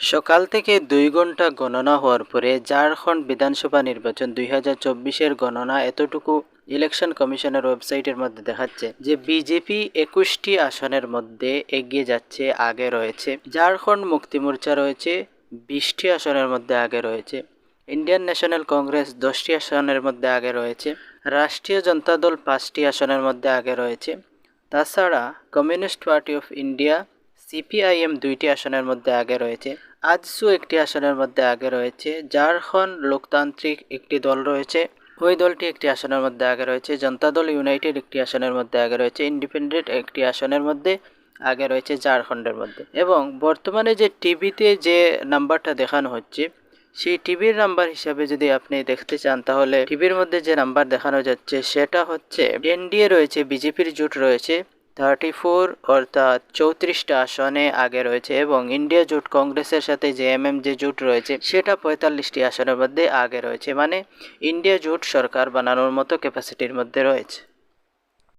সকাল থেকে দুই ঘণ্টা গণনা হওয়ার পরে ঝাড়খণ্ড বিধানসভা নির্বাচন দুই হাজার চব্বিশের গণনা এতটুকু ইলেকশন কমিশনের ওয়েবসাইটের মধ্যে দেখাচ্ছে যে বিজেপি একুশটি আসনের মধ্যে এগিয়ে যাচ্ছে, আগে রয়েছে। ঝাড়খণ্ড মুক্তি মোর্চা রয়েছে, বিশটি আসনের মধ্যে আগে রয়েছে। ইন্ডিয়ান ন্যাশনাল কংগ্রেস দশটি আসনের মধ্যে আগে রয়েছে। রাষ্ট্রীয় জনতা দল পাঁচটি আসনের মধ্যে আগে রয়েছে। তাছাড়া Communist Party of India, CPIM দুইটি আসনের মধ্যে আগে রয়েছে। আজসু একটি আসনের মধ্যে আগে রয়েছে। ঝাড়খণ্ড লোকতান্ত্রিক একটি দল রয়েছে। ওই দলটি একটি আসনের মধ্যে আগে রয়েছে। জনতা দল ইউনাইটেড একটি আসনের মধ্যে আগে রয়েছে। ইন্ডিপেন্ডেন্ট একটি আসনের মধ্যে আগে রয়েছে ঝাড়খণ্ডের মধ্যে। এবং বর্তমানে যে টিভিতে যে নাম্বারটা দেখানো হচ্ছে, সেই টিভির নাম্বার হিসাবে যদি আপনি দেখতে চান, তাহলে টিভির মধ্যে যে নাম্বার দেখানো যাচ্ছে, সেটা হচ্ছে এনডিএ রয়েছে, বিজেপির জোট রয়েছে। থার্টি ফোর অর্থাৎ চৌত্রিশটা আসনে আগে রয়েছে এবং ইন্ডিয়া জোট কংগ্রেসের সাথে যে এম এম যে জোট রয়েছে, সেটা পঁয়তাল্লিশটি আসনের মধ্যে আগে রয়েছে। মানে ইন্ডিয়া জোট সরকার বানানোর মতো ক্যাপাসিটির মধ্যে রয়েছে।